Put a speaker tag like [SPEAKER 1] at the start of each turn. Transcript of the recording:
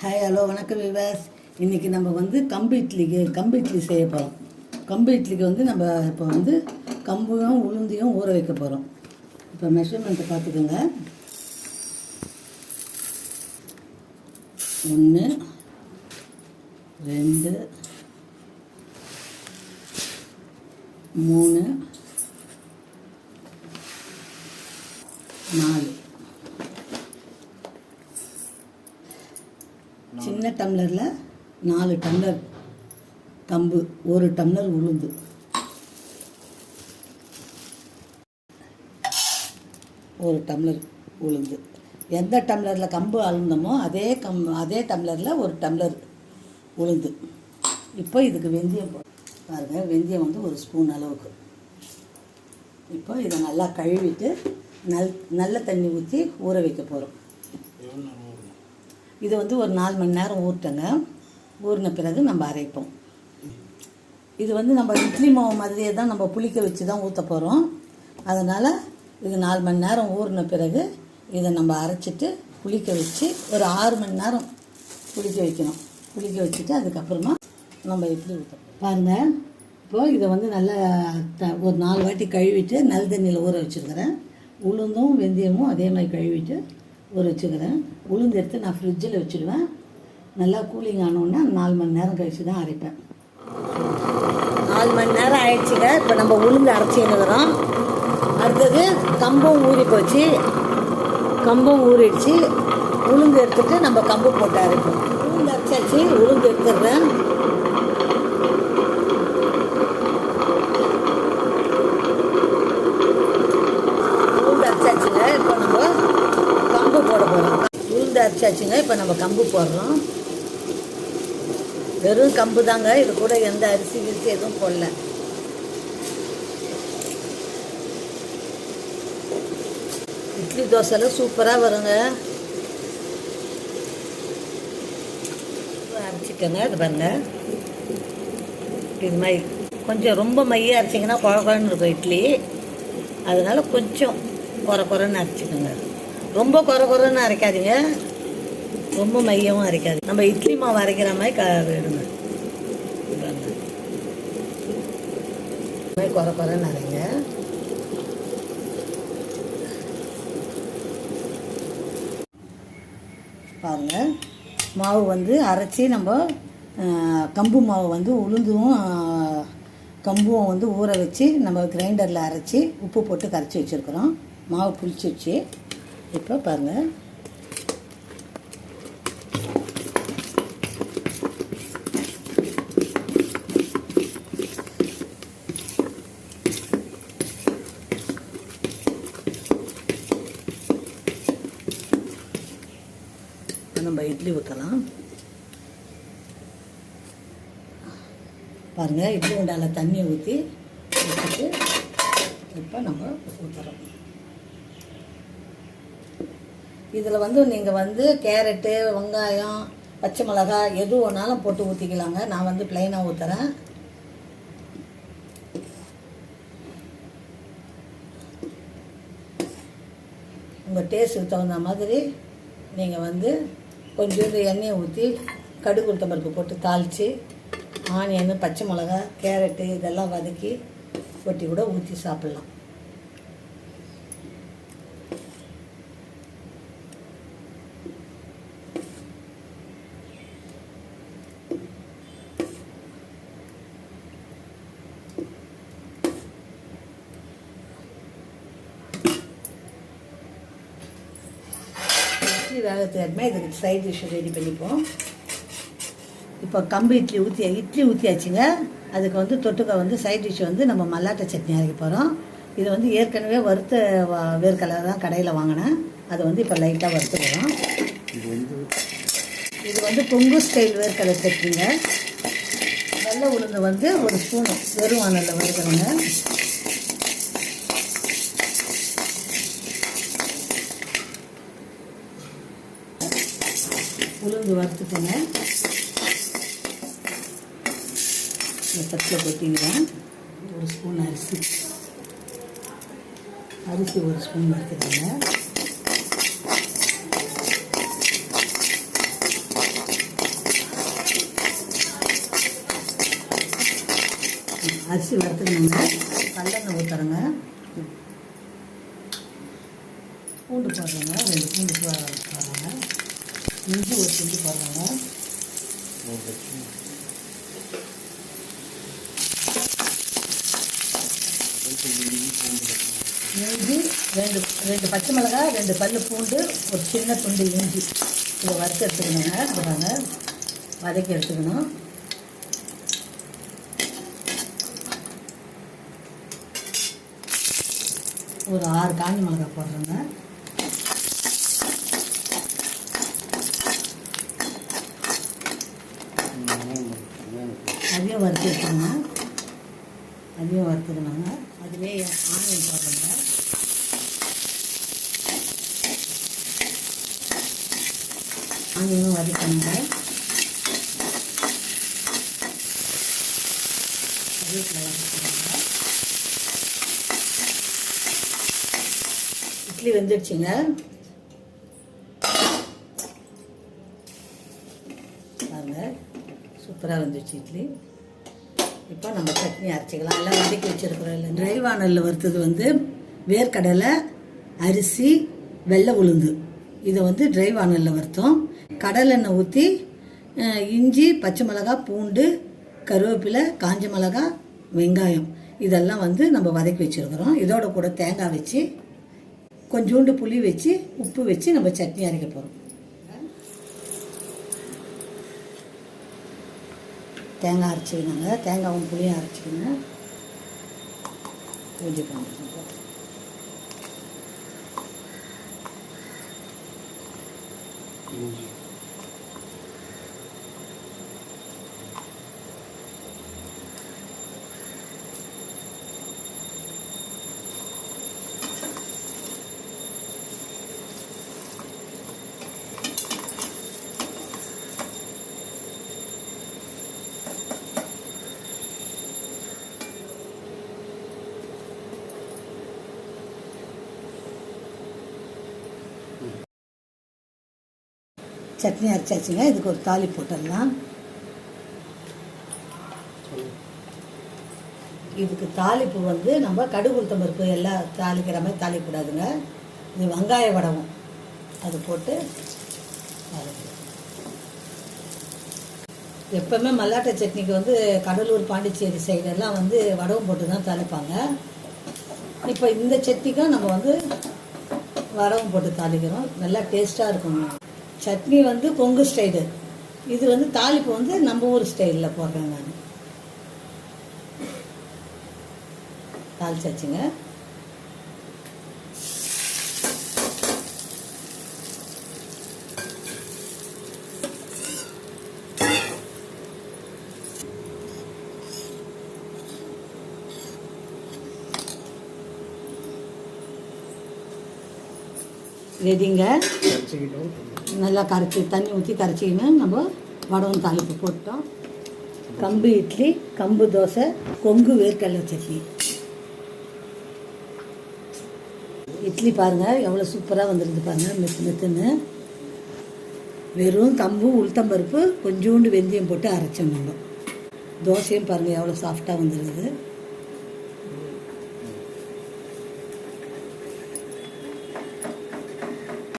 [SPEAKER 1] Hi hello வணக்கம் விவாஸ் இன்றைக்கி நம்ம வந்து கம்பு இட்லிக்கு கம்பு இட்லி செய்ய போகிறோம் கம்பு இட்லிக்கு வந்து நம்ம இப்போ வந்து கம்பையும் உளுந்தையும் ஊற வைக்க போகிறோம் இப்போ மெஷர்மெண்ட்டை பார்த்துக்கோங்க. ஒன்று ரெண்டு மூணு நாலு சின்ன டம்ளரில் நாலு டம்ளர் கம்பு ஒரு டம்ளர் உளுந்து. ஒரு டம்ளர் உளுந்து. எந்த டம்ளரில் கம்பு அழுந்தமோ அதே கம் அதே டம்ளரில் ஒரு டம்ளர் உளுந்து. இப்போ இதுக்கு வெந்தயம் பாருங்கள் பாருங்க வெந்தயம் வந்து ஒரு ஸ்பூன் அளவுக்கு. இப்போ இதை நல்லா கழுவிட்டு நல் நல்ல தண்ணி ஊற்றி ஊற வைக்க போகிறோம் இதை வந்து ஒரு நாலு மணி நேரம் ஊற்றுங்க ஊறின பிறகு நம்ம அரைப்போம். இது வந்து நம்ம இட்லி மாவு மாதிரியே தான் நம்ம புளிக்க வச்சு தான் ஊற்ற போகிறோம் அதனால் இது நாலு மணி நேரம் ஊறின பிறகு இதை நம்ம அரைச்சிட்டு புளிக்க வச்சு ஒரு ஆறு மணி நேரம் புளிக்க வைக்கணும். புளிக்க வச்சுட்டு அதுக்கப்புறமா நம்ம இட்லி ஊற்றணும் பாருங்கள் இப்போது இதை வந்து நல்லா த ஒரு நாலு வாட்டி கழுவிட்டு நல்ல தண்ணியில் ஊற வச்சுருக்கிறேன். உளுந்தும் வெந்தயமும் அதே மாதிரி கழுவிட்டு ஊற வச்சுக்கிறேன். உளுந்து எடுத்து நான் ஃப்ரிட்ஜில் வச்சுடுவேன். நல்லா கூலிங் ஆனோடனே நாலு மணி நேரம் கழித்து தான் அரைப்பேன். நாலு மணி நேரம் ஆயிடுச்சுங்க. இப்போ நம்ம உளுந்து அரைச்சிங்கிறோம் அடுத்தது கம்பம் ஊறி போச்சு. கம்பம் ஊறிடுச்சு. உளுந்து எடுத்துட்டு நம்ம கம்பு போட்டு அரைப்போம். உளுந்து அரைச்சாச்சு. உளுந்து எடுத்துடுறேன் உளுந்து அரைச்சாச்சுங்க இப்போ நம்ம கம்பு போட போகிறோம் உளுந்து அரைச்சாச்சுங்க இப்போ நம்ம கம்பு போடுறோம். வெறும் கம்பு தாங்க. இது கூட எந்த அரிசி கிரிசி எதுவும் போடல. இட்லி தோசைலாம் சூப்பராக வருங்க. அரைச்சிக்கோங்க. இது பாருங்க. இது மாதிரி கொஞ்சம் ரொம்ப மைய அரைச்சிங்கன்னா குழ குழன்னு இருக்கும் இட்லி. அதனால் கொஞ்சம் குறை குறைன்னு அரைச்சிக்கோங்க. ரொம்ப குறை குறைன்னு அரைக்காதீங்க. ரொம்ப மையமாக அரைக்காது நம்ம இட்லி மாவு அரைக்கிற மாதிரி க வேணுங்க இது மாதிரி குறை குறைன்னு அரைங்க பாருங்க. மாவு வந்து அரைச்சி நம்ம கம்பு மாவு வந்து உளுந்தும் கம்பும் வந்து ஊற வச்சு நம்ம கிரைண்டரில் அரைச்சி உப்பு போட்டு கரைச்சி வச்சுருக்குறோம். மாவு புளிச்சிச்சு இப்போ பாருங்கள் இப்போ நம்ம இட்லி ஊற்றலாம் பாருங்கள் இட்லி உண்டால தண்ணியை ஊற்றி ஊற்றிட்டு இப்போ நம்ம ஊற்றுறோம் இதில் வந்து நீங்கள் வந்து கேரட்டு வெங்காயம் பச்சை மிளகாய் எது வேணாலும் போட்டு ஊற்றிக்கலாங்க நான் வந்து ப்ளைனாக ஊற்றுறேன் உங்கள் டேஸ்ட்டுக்கு தகுந்த மாதிரி நீங்கள் வந்து கொஞ்சோண்டு எண்ணெயை ஊற்றி கடுகு உளுத்தம் பருப்பு போட்டு தாளித்து ஆனியன் பச்சை மிளகா கேரட்டு இதெல்லாம் வதக்கி கொட்டி கூட ஊற்றி சாப்பிட்லாம். இட்லி வேகத்துக்கு இதுக்கு சைட் டிஷ் ரெடி பண்ணிப்போம். இப்போ கம்பு இட்லி ஊற்றி இட்லி ஊற்றியாச்சுங்க அதுக்கு வந்து தொட்டுக்க வந்து சைட் டிஷ் வந்து நம்ம மல்லாட்டை சட்னி அரைக்க போகிறோம் இது வந்து ஏற்கனவே வறுத்த வேர்க்கடலை தான் கடையில் வாங்கினேன். அதை வந்து இப்போ லைட்டாக வறுத்துக்கிறோம் இது வந்து கொங்கு ஸ்டைல் வேர்க்கடலை சட்னிங்க. வெள்ளை உளுந்து வந்து ஒரு ஸ்பூன் வெறும் வானலில் வறுக்கிறோங்க. உளுந்து வறுத்துக்கோங்க. தட்டில் கொட்டிக்கிறேன் ஒரு ஸ்பூன் அரிசி. அரிசி ஒரு ஸ்பூன் வறுத்துக்கோங்க. அரிசி வறுத்துக்கணுங்க கல்லெண்ணெய் ஊற்றுறங்க பூண்டு போடுறோங்க. ரெண்டு பூண்டு இஞ்சி ஒரு துண்டு பாருங்க. இஞ்சி ரெண்டு ரெண்டு பச்சை மிளகாய் ரெண்டு பல்லு பூண்டு ஒரு சின்ன துண்டு இஞ்சி. இதை வறுத்து எடுத்துக்கணுங்க. போடுறாங்க வதக்கி எடுத்துக்கணும். ஒரு ஆறு காஞ்சி மிளகாய் போடுறேங்க அதையும் வறுத்து எடுத்துக்கணும் அதையும் வறுத்துக்கணுங்க அதுவே ஆனியன் போடுறோங்க ஆனியனும் வதக்கணுங்க கருவேப்பிலை வதக்கணுங்க இட்லி வெந்துடுச்சுங்க. பாருங்க. சூப்பராக வந்துடுச்சு இட்லி. இப்போ நம்ம சட்னி அரைச்சிக்கலாம். எல்லாம் வதக்கி வச்சுருக்கிறோம். இல்லை ட்ரை வானலில் வறுத்தது வந்து வேர்க்கடலை அரிசி வெள்ளை உளுந்து. இதை வந்து ட்ரை வானலில் வறுத்தோம். கடலெண்ணெய் ஊற்றி இஞ்சி பச்சை மிளகாய் பூண்டு கருவேப்பிலை காஞ்ச மிளகாய் வெங்காயம். இதெல்லாம் வந்து நம்ம வதக்கி வச்சுருக்கிறோம். இதோட கூட தேங்காய் வச்சு கொஞ்சோண்டு புளி வச்சு உப்பு வச்சு நம்ம சட்னி அரைக்க போகிறோம் தேங்காய் அரைச்சிக்கணுங்க தேங்காயும் புளியும் அரைச்சிக்கணும். பூஜை பண்ணுறோம் சட்னி அரைச்சாச்சுங்க. இதுக்கு ஒரு தாலி போட்டுடலாம் இதுக்கு தாளிப்பு வந்து நம்ம கடுகு உளுத்தம் பருப்பு எல்லாம் தாளிக்கிற மாதிரி தாளிக்கூடாதுங்க இது வெங்காய வடவும் அது போட்டு எப்போவுமே எப்பவுமே மல்லாட்டை சட்னிக்கு வந்து கடலூர் பாண்டிச்சேரி சைடெல்லாம் வந்து வடவும் போட்டு தான் தாளிப்பாங்க. இப்போ இந்த சட்னிக்கும் நம்ம வந்து வடவும் போட்டு தாளிக்கிறோம். நல்லா டேஸ்ட்டாக இருக்கும் சட்னி வந்து கொங்கு ஸ்டைலு. இது வந்து தாளிப்பு வந்து நம்ம ஊர் ஸ்டைலில் போடுறேன் நான். தாளிச்சாச்சுங்க. ரெடிங்க நல்லா கரைச்சி தண்ணி ஊற்றி கரைச்சிக்கின்னு நம்ம வடகம் தாளிப்பு போட்டோம். கம்பு இட்லி கம்பு தோசை கொங்கு வேர்க்கடலை சட்னி. இட்லி பாருங்கள் எவ்வளோ சூப்பராக வந்துருக்கு பாருங்கள் மெத்து மெத்துன்னு. வெறும் கம்பு உளுத்தம்பருப்பு கொஞ்சோண்டு வெந்தயம் போட்டு அரைச்சோம் நம்ம. தோசையும் பாருங்கள் எவ்வளோ சாஃப்டாக வந்துருக்குது.